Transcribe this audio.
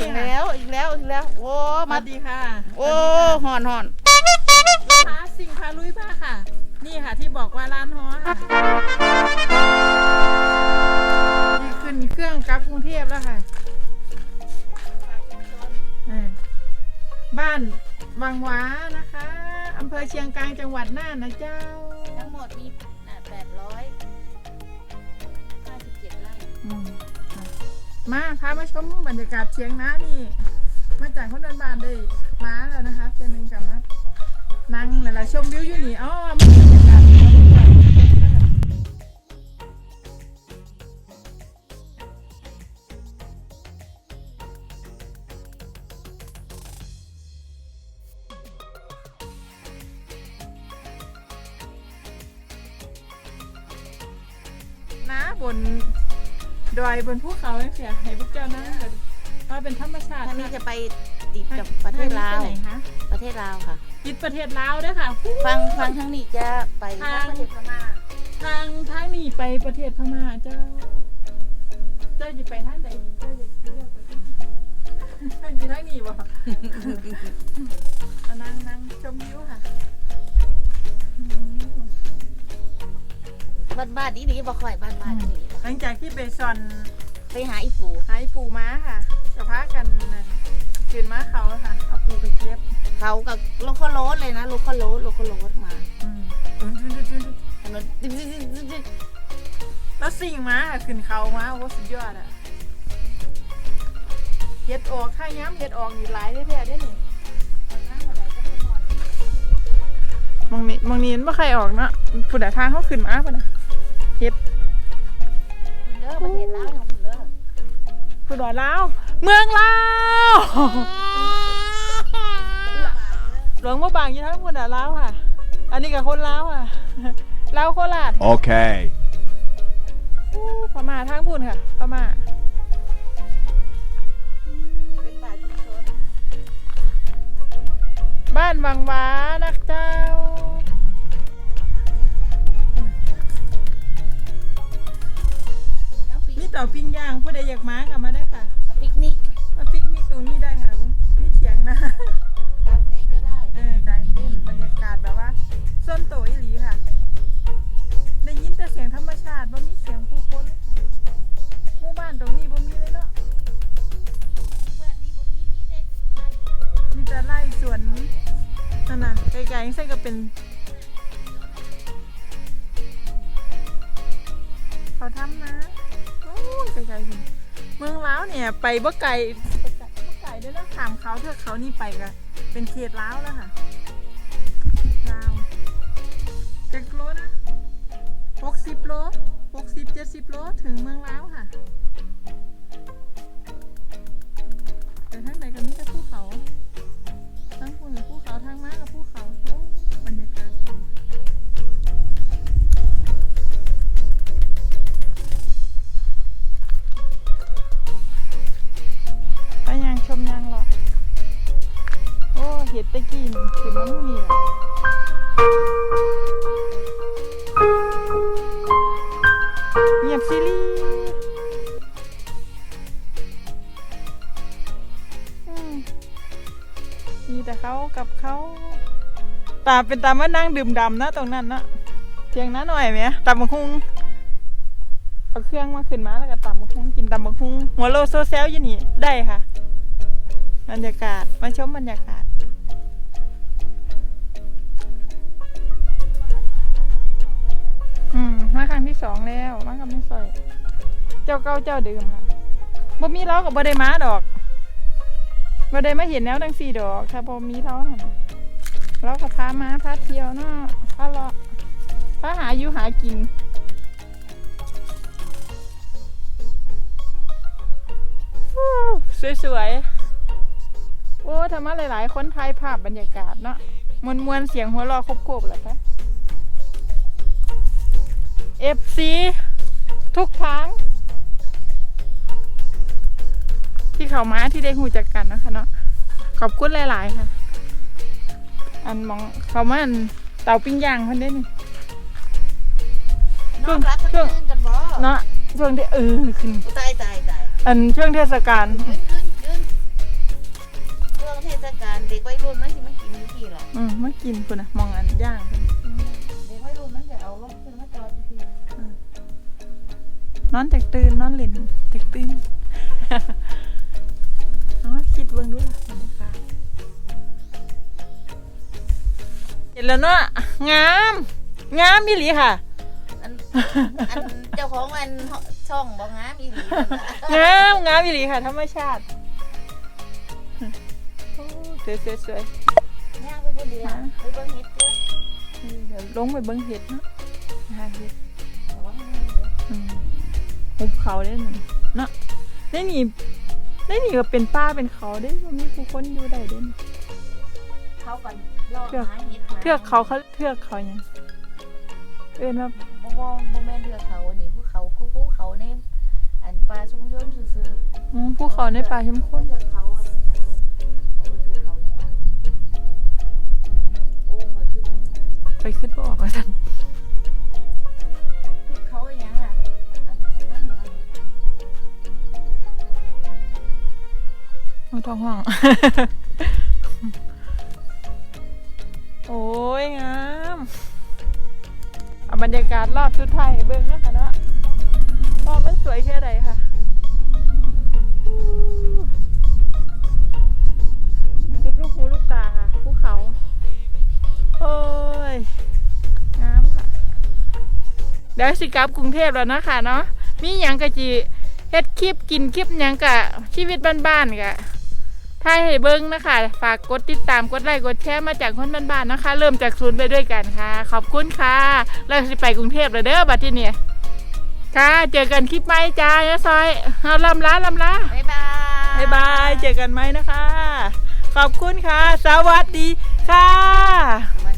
ถึงแล้วอีกแล้วอีกแล้ว โอ้สมาวัสดีค่ะโอ้หอนหอนลูกค้าสิงพาลุยผ้าค่ะ นี่ค่ะที่บอกว่าร้านฮอค่ะนี่ขึ้นเครื่องกลับกรุงเทพแล้วค่ะอ่าบ้านวังหวานะคะอำเภอเชียงกลางจังหวัดน่านนะเจ้า ทั้งหมดมีแปดร้อย มาพามาชมบรรยากาศเชียงนานี่ มาจากคนเดินบ้านได้มาแล้วนะคะเจนึงกับมานั่งนั่นแหละชมวิวอยู่นี่อ๋อมันบรรยากาศดีมากนะบน ดอยบนภูเขาเสียให้พวกเจ้านั่งกันว่าเป็นธรรมชาติท่านนี้ค่จะไปติดกับประเทศลาวไปไหนคะประเทศลาวค่ะ ติดประเทศลาวด้วยค่ะ ฟังฟังทั้งนี้จะไปทางประเทศพม่า ทางทางนี้ไปประเทศพม่าเจ้า เจ้าจะไปทางใดเจ้าจะเลือกไปทางไหนทางนี้ทางนี้บ่เอานั่งนั่งชมวิวค่ะอืม บ้านบ้านนี้นี่บ่ค่อยบ้านบ้านนี้หลังจากที่ไปซอนไปหาอีปูหายปูม้าค่ะจะพากันนั่นคืนม้าเขาค่ะ เอาปูไปเก็บเขากับโลคอโรสเลยนะโลคอโรสโลคอโรสมาอืมอืมอืมอืมอืมถนนจิ๊บจิ๊บจิ๊บจิ๊บจิ๊บแล้วสิ่งม้าค่ะขึ้นเขาม้าโอ้สุดยอดอะเฮ็ดออกข้าย้ำเฮ็ดออกนี่หลายแท้ๆได้นี่มองนี้มองนี้มันไม่ใครออกเนาะผู้ใดทางเขาขึ้นมาป่ะนะ เฮ็ดคุณเด้อประเทศลาวของคุณเด้อผู้ใดลาวเมืองลาวหลวงมาบางอยู่ทั้งผู้ใดลาวค่ะ อันนี้กับคนลาวค่ะลาวโคราช Okay. อู้พม่าทางบุญค่ะพม่าเป็นป่าชุมชนบ้านวังหวานักเจ้า โตอีหลีค่ะ ได้ยินแต่เสียงธรรมชาติบ่มีเสียงผู้คนหมู่บ้านตรงนี้บ่มีเลยเนาะเพื่อนนี่บ่มีมีเด็กไล่มีแต่ไร่สวนนั่นน่ะไกลๆยังใส่ก็เป็น เขาทำนะโอ้ยไกลๆถึงเมืองล้าวเนี่ย ไปบ่ไกลไปไกลบ่ไกลเด้แล้วขามเขาเทือกเขานี่ไปก็เป็นเขตล้าวแล้วค่ะ เจักรโลนะหกสิบโลหกสิบเจ็ดสิบโลถึงเมืองลาวค่ะ แต่ทางไหนก็มีแต่ภูเขาทั้งคุณกับภูเขาทางม้ากับภูเขาโอ้บรรยากาศไปยังชมยังหรอโอ้เห็ดตะกี้นี่ขึ้นมามู่นี่แหละ มีแต่เขากับเขาตาเป็นตามานั่งดื่มดำนะตรงนั้นนะเพียงนั้นหน่อยไหมตำบักฮุงเอาเครื่องมาขึ้นมาแล้วก็ตำบักฮุงกินตำบักฮุงหัวโลโซเซลอยู่นี่ได้ค่ะ บรรยากาศมาชมบรรยากาศ มาครั้งที่สองแล้วมากับไม่ซอย เจ้าเก่าเจ้าเดิมค่ะบ่มีเล้ากับบ่ได้มาดอกบ่ได้มาเห็นแนวดังสี่ดอกถ้าบ่มีเล้านั่ะเราก็พามาพาเที่ยวเนาะพาเลาะพาหาอยู่หากินสวยๆ โอ้ทำมาหลาย ๆ คนถ่ายภาพบรรยากาศเนาะมวนๆเสียงหัวเราะครบกบเลยคะ FC ทุกทางที่เขามาที่ได้หูจักกันนะคะเนาะขอบคุณหลาย ๆ ค่ะ อันมองเขามาอันเต่าปิ้งย่างคนเด้นี่น้องรักกันคืนกันบ่เนาะช่วงที่เออขึ้นตายตายตายอันช่วงเทศกาลยืนยืนยืนศกาลเด็กวัยรุ่นมันสิมันกินอยู่ที่ล่ะอืมมากินคุณนะมองอันย่างเพิ่นเด็กวัยรุ่นมันจะเอารถขึ้นมาจอดอยู่ที่ นอนจากตื่นนอนเล่นจากตื่นเอามาคิดเบิ่งดูล่ะบรรยากาศเห็นแล้วเนาะงาม งามอีหลีค่ะอันอันเจ้าของอันช่องบ่งามอีหลีนั่นล่ะงามงามอีหลีค่ะธรรมชาติโอ้สวยสวยสวยย่างไปผู้เดียวไปเบิ่งเฮ็ดเด้อเดี๋ยวลงไปเบิ่งเห็ดเนาะหาเห็ด หุบเขาได้หนึ่งเนาะได้หนีได้หนีก็เป็นป้าเป็นเขาได้บ่มีผู้คนอยู่ได้เด่นเขากันล่อเทือกหาเฮ็ดหเทือกเขาเขาเทือกเขาเนี่ยงเอิ้นว่าบ่บ่บ่แม่นเทือกเขาอันนี้ภูเขาคือภูเขาในอันป่าชุมชนซื่อๆอืมภูเขาในป่าชุมชนเทือกเขาอะเขาเทือกเขาอย่างว่าโอ้ยคือไปขึ้นบ่ออกมาสั่น มาท้องห้องโอ้ยงามเอาบรรยากาศรอบสุดท้ายเบิ่งนะคะเนาะรอบมันสวยแค่ไหนค่ะสุดลูกหูลูกตาค่ะภูเขา โอ้ยงามค่ะ เดี๋ยวสิกลับกรุงเทพแล้วนะคะเนาะมีหยังกะจีเฮ็ดคลิปกินคลิปหยังกะชีวิตบ้านๆกะ ถ้าให้เบิ้งนะคะ ฝากกดติดตามกดไลค์กดแชร์มาจากคนบ้านๆนะคะ เริ่มจากศูนย์ไปด้วยกันค่ะ ขอบคุณค่ะแล้วสิไปกรุงเทพแล้วเด้อบัดที่นี่ค่ะ เจอกันคลิปใหม่จ้าเนาะซอยเอาลำลาลำลาบ๊ายบายบ๊ายบายเจอกันไหมนะคะ ขอบคุณค่ะ สวัสดีค่ะสวั